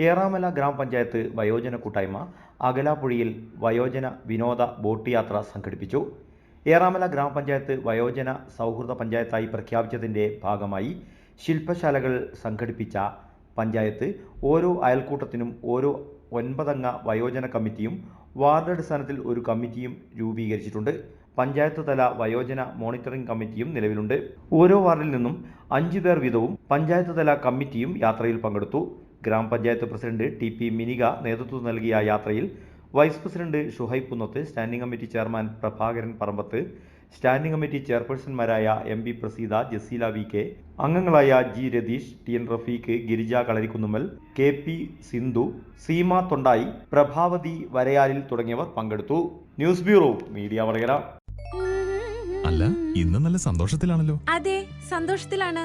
ഏറാമല ഗ്രാമപഞ്ചായത്ത് വയോജന കൂട്ടായ്മ അകലാപ്പുഴയിൽ വയോജന വിനോദ ബോട്ട് യാത്ര സംഘടിപ്പിച്ചു. ഏറാമല ഗ്രാമപഞ്ചായത്ത് വയോജന സൗഹൃദ പഞ്ചായത്തായി പ്രഖ്യാപിച്ചതിന്റെ ഭാഗമായി ശില്പശാലകൾ സംഘടിപ്പിച്ച പഞ്ചായത്ത് ഓരോ അയൽക്കൂട്ടത്തിനും ഓരോ ഒൻപതംഗ വയോജന കമ്മിറ്റിയും വാർഡ് അടിസ്ഥാനത്തിൽ ഒരു കമ്മിറ്റിയും രൂപീകരിച്ചിട്ടുണ്ട്. പഞ്ചായത്ത് തല വയോജന മോണിറ്ററിംഗ് കമ്മിറ്റിയും നിലവിലുണ്ട്. ഓരോ വാർഡിൽ നിന്നും അഞ്ചു പേർ വീതവും പഞ്ചായത്ത് തല കമ്മിറ്റിയും യാത്രയിൽ പങ്കെടുത്തു. ഗ്രാമപഞ്ചായത്ത് പ്രസിഡന്റ് ടി പി മിനിക നേതൃത്വം നൽകിയ യാത്രയിൽ vice president Shuhaib Kunnath standing committee chairman Prabhakaran Parambath standing committee ചെയർപേഴ്സൺമാരായ M P Praseetha Jaseela V K അംഗങ്ങളായ G Ratheesh T N Rafeeq Girija Kalarikkunnummal K P Sindhu Seema Thondayi Prabhavathi Varayalil തുടങ്ങിയവർ പങ്കെടുത്തു. News bureau media Vadakara. അല്ല ഇന്ന് നല്ല സന്തോഷത്തിലാണല്ലോ. അതെ സന്തോഷത്തിലാണ്.